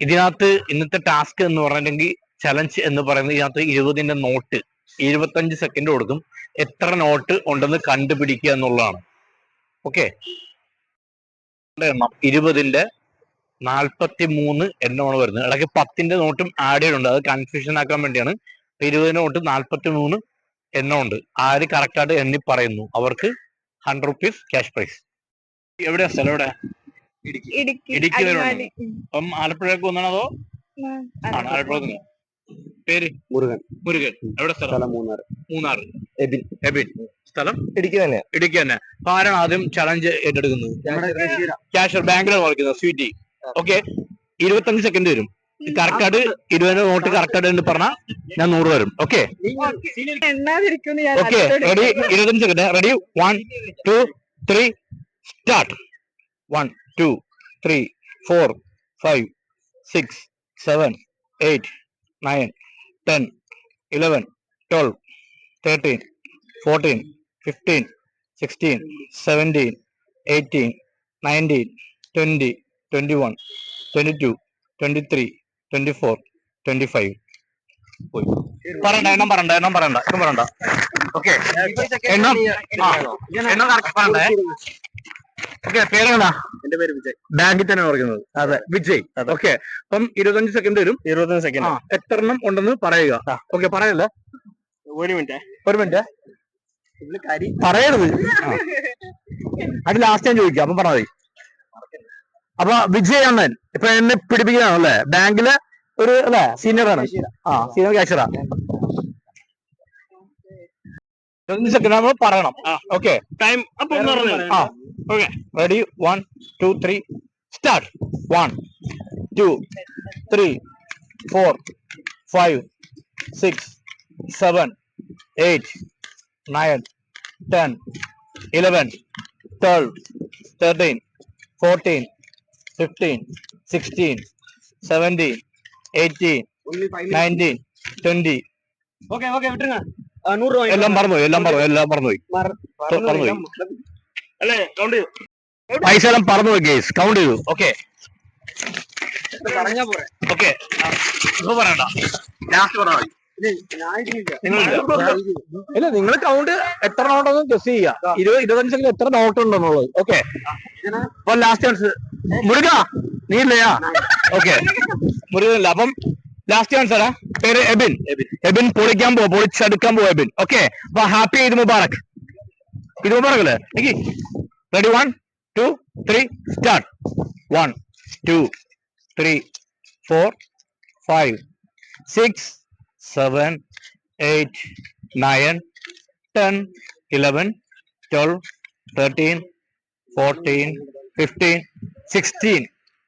ഇതിനകത്ത് ഇന്നത്തെ ടാസ്ക് എന്ന് പറഞ്ഞിട്ടുണ്ടെങ്കിൽ ചലഞ്ച് എന്ന് പറയുന്നത് ഇതിനകത്ത് ഇരുപതിന്റെ നോട്ട് ഇരുപത്തഞ്ച് സെക്കൻഡ് കൊടുക്കും. എത്ര നോട്ട് ഉണ്ടെന്ന് കണ്ടുപിടിക്കുക എന്നുള്ളതാണ്. ഓക്കെ? എണ്ണം ഇരുപതിന്റെ നാൽപ്പത്തി മൂന്ന് എണ്ണമാണ് വരുന്നത്. ഇടയ്ക്ക് പത്തിന്റെ നോട്ടും ആഡ് ചെയ്തിട്ടുണ്ട്. അത് കൺഫ്യൂഷൻ ആക്കാൻ വേണ്ടിയാണ്. ഇരുപതിന്റെ നോട്ട് നാൽപ്പത്തി മൂന്ന് എണ്ണമുണ്ട്. ആര് കറക്റ്റായിട്ട് എണ്ണി പറയുന്നു? അവർക്ക് ഹൺഡ്രഡ് റുപ്പീസ് ക്യാഷ് പ്രൈസ് എവിടെയാ സ്ഥലം എവിടെ ഇടുക്കി. അപ്പം ആലപ്പുഴക്ക് വന്നാണോ അതോ? ആലപ്പുഴ. പേര്? മുരുകൻ. മുരുകൻ. എവിടെ സ്ഥലം? മൂന്നാർ. മൂന്നാർ. എബിൻ. എബിൻ. സ്ഥലം? ഇടുക്കി തന്നെ. ഇടുക്കി തന്നെ. അപ്പൊ ആരാണ് ആദ്യം ചലഞ്ച് ഏറ്റെടുക്കുന്നത്? ക്യാഷ് ബാങ്കിലാണ് കളിക്കുന്നത് സ്വീറ്റി. ഓക്കെ ഇരുപത്തഞ്ച് സെക്കൻഡ് വരും. കറക്കാട് ഇരുപത് നോട്ട് കറക്കാട് എന്ന് പറഞ്ഞാൽ ഞാൻ നൂറ് വരും. ഓക്കെ. Okay ready. ഇരുപത്തഞ്ച് second ready one two three start one two three four five six seven eight nine ten eleven twelve thirteen fourteen fifteen sixteen seventeen eighteen nineteen twenty twenty one twenty two twenty three twenty four twenty five. പോയി. പറയണ്ട എണ്ണം പറയണ്ട എണ്ണം പറയണ്ട എണ്ണം പറയണ്ട. Okay. എണ്ണം. എണ്ണം കറക്റ്റ് പറയണ്ടേ. ഓക്കെ പേരെന്താ? എന്റെ പേര് വിജയ്. ബാങ്കിൽ തന്നെ പറയുന്നത്. അതെ. വിജയ്. ഓക്കെ അപ്പം ഇരുപത്തഞ്ച് സെക്കൻഡ് വരും. ഇരുപത്തഞ്ച് സെക്കൻഡ് എത്ര എണ്ണം ഉണ്ടെന്ന് പറയുക. ഓക്കെ പറയല്ലേ? ഒരു മിനിറ്റ്. ഒരു മിനിറ്റ്. പറയരുത്. അത് ലാസ്റ്റ് ഞാൻ ചോദിക്കാം. അപ്പൊ പറഞ്ഞാൽ അപ്പൊ വിജയ് അണ്ണൻ ഇപ്പൊ എന്നെ പിടിപ്പിക്കാണല്ലേ ബാങ്കിൽ ഒരു അല്ലെ? സീനിയർ ആണ്. ആ സീനിയർ ക്യാഷറാ ഇരുപത്തഞ്ച് സെക്കൻഡ് ആകുമ്പോൾ പറയണം. ഓക്കെ ടൈം അപ്പൊ ആ. Okay ready one two three start one two three four five six seven eight nine ten eleven twelve thirteen fourteen fifteen sixteen seventeen eighteen nineteen twenty okay okay വിട്ടുങ്ങ നൂറ് രൂപ എല്ലാം പറഞ്ഞു എല്ലാം പറഞ്ഞു എല്ലാം പറഞ്ഞു മറന്നുപോയി. അല്ലേ? കൗണ്ട് ചെയ്തു പൈസ എല്ലാം പറഞ്ഞു ഗേസ് കൗണ്ട് ചെയ്തു ഓക്കെ പറഞ്ഞാ പോരെ. ഓക്കെ ഇപ്പൊ പറയണ്ട. ലാസ്റ്റ് പറഞ്ഞാൽ ഇല്ല നിങ്ങൾ കൗണ്ട് എത്ര നോട്ടെന്ന് ഗസ് ചെയ്യുക ഇരുപത് ഇരുപത്തഞ്ച് സെക്കൻഡ് എത്ര നോട്ട് ഉണ്ടെന്നുള്ളത്. ഓക്കെ അപ്പൊ ലാസ്റ്റ് ചാൻസ് മുരുക നീ ഇല്ലയാ ഓക്കെ മുരുക ഇല്ല അപ്പം ലാസ്റ്റ് ചാൻസ് ആടാ പേര് എബിൻ. എബിൻ. പൊളിക്കാൻ പോവാ? പൊളിച്ചെടുക്കാൻ പോവാ എബിൻ? ഓക്കെ അപ്പൊ ഹാപ്പി ഈദ് മുബാറക്. ഇത് മുബാറക് അല്ലേ എനിക്ക് ready one two three start one two three four five six seven, eight, nine, ten, eleven, twelve, thirteen, fourteen, fifteen, sixteen,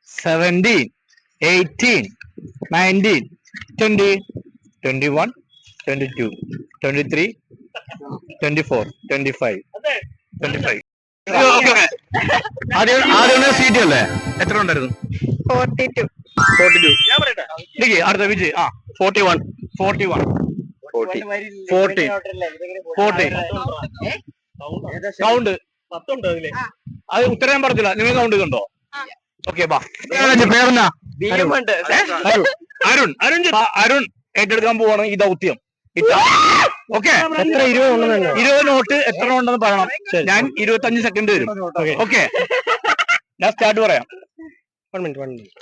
seventeen, eighteen, nineteen, twenty, twenty-one, twenty-two, twenty-three, twenty-four, twenty-five, twenty-five. ആദ്യം ആദ്യം seat അല്ലേ? എത്ര ഉണ്ടായിരുന്നു? Forty to forty to ഞാൻ പറയട്ടെ? എനിക്ക് അടുത്ത വിജയ്. ആ forty one forty one forty forty forty count പത്തുണ്ടോ അതിൽ. അത് ഉത്തരം പറഞ്ഞില്ല. നിങ്ങൾ കൗണ്ട് കണ്ടോ ഓക്കെ ബാ. പേരെന്നാ? ഉണ്ട്. അരുൺ. അരുൺ അരുൺ അരുൺ ഏറ്റെടുക്കാൻ പോവാണ് ഈ ദൗത്യം. ഓക്കെ. ഇരുപത് നോട്ട് എത്ര ഉണ്ടെന്ന് പറയണം. ഞാൻ ഇരുപത്തി അഞ്ച് സെക്കൻഡ് വരും. ഓക്കെ. ഞാൻ സ്റ്റാർട്ട് പറയാം. വൺ മിനിറ്റ് വൺ മിനിറ്റ്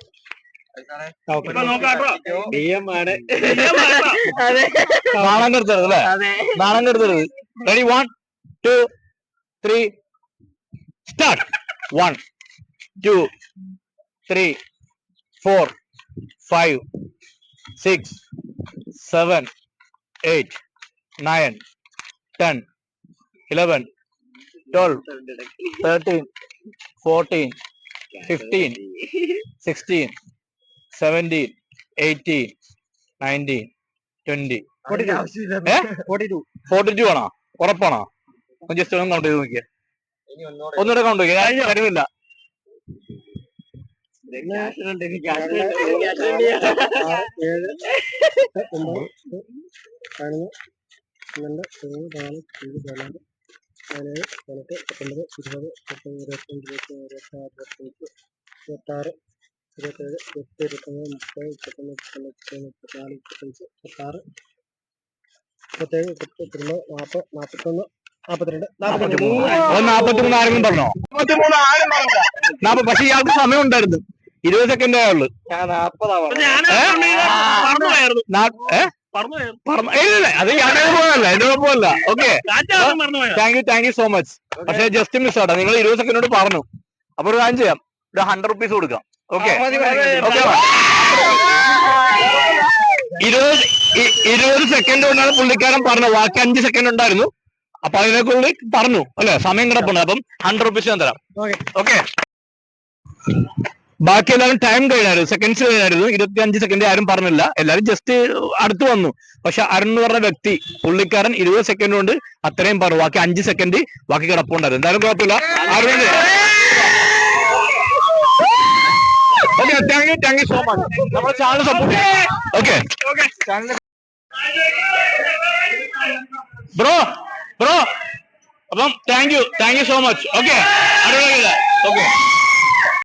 നാണം കെടുത്തരുത് അല്ലേ? നാണം കെടുത്തരുത്. Ready one two three start one two three four five six seven eight ten eleven twelve thirteen fourteen fifteen sixteen seventeen eighteen nineteen twenty ഏ? Forty two ആണോ? ഉറപ്പാണോ? Just ഒന്ന് count ചെയ്ത് നോക്കിയേ. ഒന്നുകൂടെ കൗണ്ട് നോക്കിയേ ഞാൻ ഏഴ്. പതിനൊന്ന് പന്ത്രണ്ട് പതിമൂന്ന് നാല് അഞ്ച് പതിനാറ് പതിനേഴ് പതിനെട്ട് പത്തൊമ്പത് ഇരുപത് മുപ്പത് ഇരുപത്തഞ്ച് ഇരുപത്തി ഇരുപത്താറ് ഇരുപത്തഞ്ച് ഇരുപത്താറ് ഇരുപത്തേഴ് ഇരുപത്തി ഇരുപത്തൊന്ന് മുപ്പത് മുപ്പത്തൊന്ന് മുപ്പത്തൊന്ന് മുപ്പത്തിമൂന്ന് മുപ്പത്തിനാല് മുപ്പത്തഞ്ച് മുപ്പത്താറ് മുപ്പത്തേഴ് മുപ്പത്തി മുപ്പത്തിരണ്ട് നാൽപ്പത് നാൽപ്പത്തൊന്ന് നാൽപ്പത്തിരണ്ട് നാൽപ്പത്തി ഓ നാപ്പത്തിമൂന്ന് ആരെങ്കിലും പറഞ്ഞോ? നാപ്പ പക്ഷെ ഇയാൾക്ക് സമയം ഉണ്ടായിരുന്നു ഇരുപത് സെക്കൻഡേ ഉള്ളു. ഞാൻ നാൽപ്പതാ അത് ഇയാളുടെ കുഴപ്പമല്ല എന്റെ കുഴപ്പമല്ല okay thank you thank you so much പക്ഷേ ജസ്റ്റ് മിസ് ആട്ടോ. നിങ്ങൾ ഇരുപത് സെക്കൻഡോട് പറഞ്ഞു. അപ്പൊ ഒരു കാര്യം ചെയ്യാം. ഒരു ഹൺഡ്രഡ് റുപ്പീസ് കൊടുക്കാം. ഓക്കെ ഇരുപത് ഇരുപത് സെക്കൻഡ് കൊണ്ടാണ് പുള്ളിക്കാരൻ പറഞ്ഞത്. ബാക്കി അഞ്ച് സെക്കൻഡ് ഉണ്ടായിരുന്നു. അപ്പൊ അതിനെക്കുള്ളിൽ പറഞ്ഞു. അല്ലെ? സമയം കിടപ്പുണ്ട്. അപ്പം ഹൺഡ്രഡ് റുപ്പീസ് ഞാൻ തരാം. ഓക്കെ ഓക്കെ ബാക്കി എല്ലാവരും ടൈം കഴിഞ്ഞായിരുന്നു. സെക്കൻഡ്സ് കഴിഞ്ഞായിരുന്നു. ഇരുപത്തി അഞ്ച് സെക്കൻഡ് ആരും പറഞ്ഞില്ല. എല്ലാവരും ജസ്റ്റ് അടുത്ത് വന്നു. പക്ഷെ അരൺ എന്ന് പറഞ്ഞ വ്യക്തി പുള്ളിക്കാരൻ ഇരുപത് സെക്കൻഡ് കൊണ്ട് അത്രയും പറഞ്ഞു ബാക്കി അഞ്ച് സെക്കൻഡ് ബാക്കി കിടപ്പുണ്ടായിരുന്നു. എന്തായാലും കുഴപ്പമില്ല. Arun okay thank you thank you so much നമ്മുടെ channel support okay bro bro അപ്പം thank you thank you so much okay okay